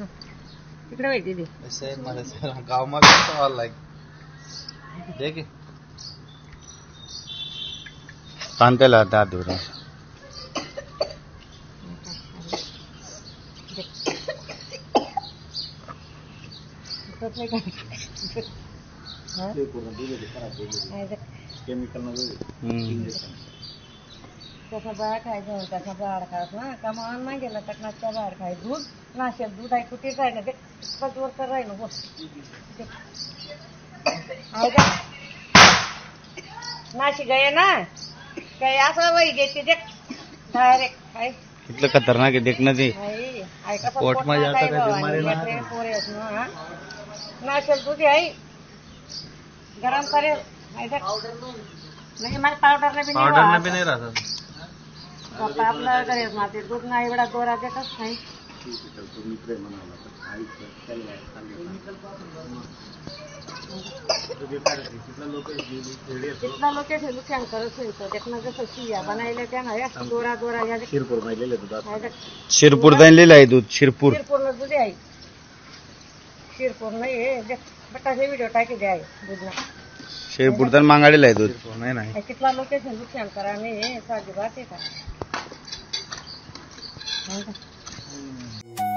तिकडे माहिती दे ऐसे हमारे सर गाँव में भी सवाल लाइक देखिए तांतेला त्या दूर हा? नाही ते त्याचा बाहेर खायचं त्याचा बाहेर खायचं. ना कमान नाही गेला टकनाच्या बाहेर खाय दूध नाशेल दूध आहे कुठे राहिलं ते पाच वर राहिलं बोल ते. गए ना? काय असं वही घेते ते डायरेक्ट काय? इथलं खतरनाक आहे देख ऐका पण पोट पोट मध्ये आता काय बिमारी? नाशेल दूध आहे गरम करेल. नाही तर- नाही. मला पावडरला बी नाही पाउडर आपलं ते दूध नाही एवढा दोरा देतच नाही. तिथला लोक लुक्यान करत नाही तर त्यातनं जसं शिया बनायला त्या ना या दोरा दोरा या शिरपूर में ले ले दूध शिरपूर लिहिलं आहे दूध शिरपूर. शिरपूर्ण दूध आहे. शिरपूर नाही हे जे बटाचे व्हिडिओ टाकी द्या दूधला शिरपूर तर मागाडीला आहे दूध. नहीं नहीं. हे तिथला लोकेशन नुकसान करा नाही हे साधी बात आहे का? हो का?